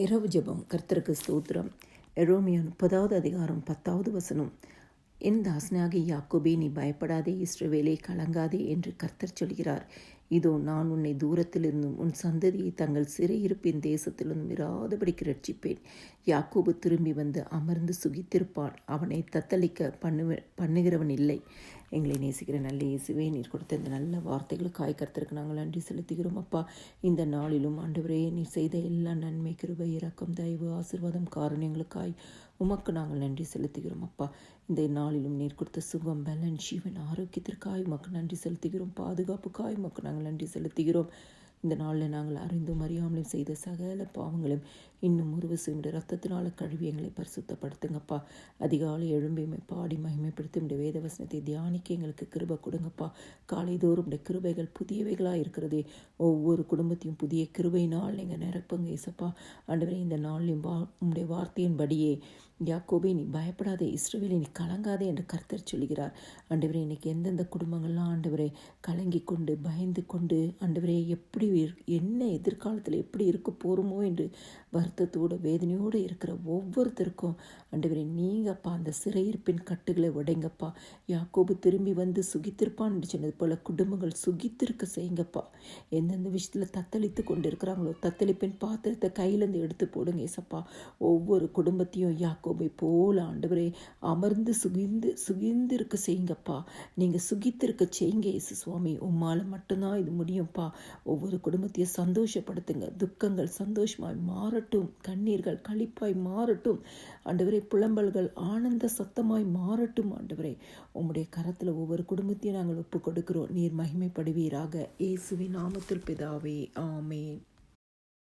இரவு ஜெபம் கர்த்தருக்கு ஸ்தோத்திரம். எரோமியா முப்பதாவது அதிகாரம் பத்தாவது வசனம். என் தாசனாகி யாக்கோபே நீ பயப்படாதே இஸ்ரவேலே கலங்காதே என்று கர்த்தர் சொல்கிறார். இதோ நான் உன்னை தூரத்திலிருந்தும் உன் சந்ததியை தங்கள் சிறையிருப்பின் தேசத்திலிருந்தும் இராதபடிக்கு ரட்சிப்பேன். யாக்கோபு திரும்பி வந்து அமர்ந்து சுகித்திருப்பான். அவனை தத்தளிக்க பண்ணுவ பண்ணுகிறவன் இல்லை. எங்களை நேசிக்கிற நல்ல இயேசுவே நீர் கொடுத்த இந்த நல்ல வார்த்தைகளுக்காய் கருத்திற்கு நாங்கள் நன்றி செலுத்துகிறோம். அப்பா இந்த நாளிலும் ஆண்டவரே நீர் செய்த எல்லா நன்மை கிருபை இரக்கம் தயவு ஆசிர்வாதம் காரணங்களுக்காய் உமக்கு நாங்கள் நன்றி செலுத்துகிறோம். அப்பா இந்த நாளிலும் நீர் கொடுத்த சுகம் பலன் ஜீவன் ஆரோக்கியத்திற்காய் உமக்கு நன்றி செலுத்துகிறோம். பாதுகாப்புக்காய் உமக்கு நாங்கள் நன்றி செலுத்துகிறோம். இந்த நாளில் நாங்கள் அறிந்தும் அறியாமலும் செய்த சகல பாவங்களையும் இன்னும் உருவ செய்ய ரத்தத்தினால கழுவி எங்களை பரிசுத்தப்படுத்துங்கப்பா. அதிகாலை எழும்பியுமை பாடி மகிமைப்படுத்தி உடைய வேத வசனத்தை தியானிக்க எங்களுக்கு கிருபை கொடுங்கப்பா. காலைதோறும் உடைய கிருபைகள் புதியவைகளாக இருக்கிறதே. ஒவ்வொரு குடும்பத்தையும் புதிய கிருபையினால் நீங்கள் நிரப்புங்க இசப்பா ஆண்டவரே இந்த நாளிலும் வா உடைய வார்த்தையின்படியே யாக்கோபே நீ பயப்படாதே. இஸ்ரோவேலை நீ கலங்காதே என்று கர்த்தர் சொல்கிறார் ஆண்டவரே இன்னைக்கு எந்தெந்த குடும்பங்கள்லாம் ஆண்டவரே கலங்கி கொண்டு பயந்து கொண்டு ஆண்டவரே எப்படி என்ன எதிர்காலத்தில் எப்படி இருக்க போகிறோமோ என்று வருத்தத்தோடு வேதனையோடு இருக்கிற ஒவ்வொருத்தருக்கும் ஆண்டவரே நீங்கப்பா அந்த சிறையிருப்பின் கட்டுகளை உடைங்கப்பா. யாக்கோபு திரும்பி வந்து சுகித்திருப்பான் என்று சொன்னது போல குடும்பங்கள் சுகித்திருக்க செய்யுங்கப்பா. எந்தெந்த விஷயத்தில் தத்தளித்து கொண்டு இருக்கிறாங்களோ தத்தளிப்பின் பாத்திரத்தை கையிலேருந்து எடுத்து போடுங்க ஏசப்பா. ஒவ்வொரு குடும்பத்தையும் யாக்கோபை போல ஆண்டவரே அமர்ந்து சுகிந்து சுகிந்திருக்க செய்யுங்கப்பா. நீங்கள் சுகித்திருக்க செய்யுங்க இயேசு சுவாமி. உம்மால் மட்டும்தான் இது முடியும்ப்பா ஒவ்வொரு குடும்பத்தையே சந்தோஷப்படுத்துங்க. துக்கங்கள் சந்தோஷமாய் மாறட்டும். கண்ணீர்கள் களிப்பாய் மாறட்டும். ஆண்டவரே புலம்பல்கள் ஆனந்த சத்தமாய் மாறட்டும் ஆண்டவரே. உம்முடைய கரத்தில் ஒவ்வொரு குடும்பத்தையும் நாங்கள் ஒப்பு கொடுக்கிறோம் நீர் மகிமைப்படுவீராக. இயேசுவின் நாமத்தில் பிதாவே ஆமேன்.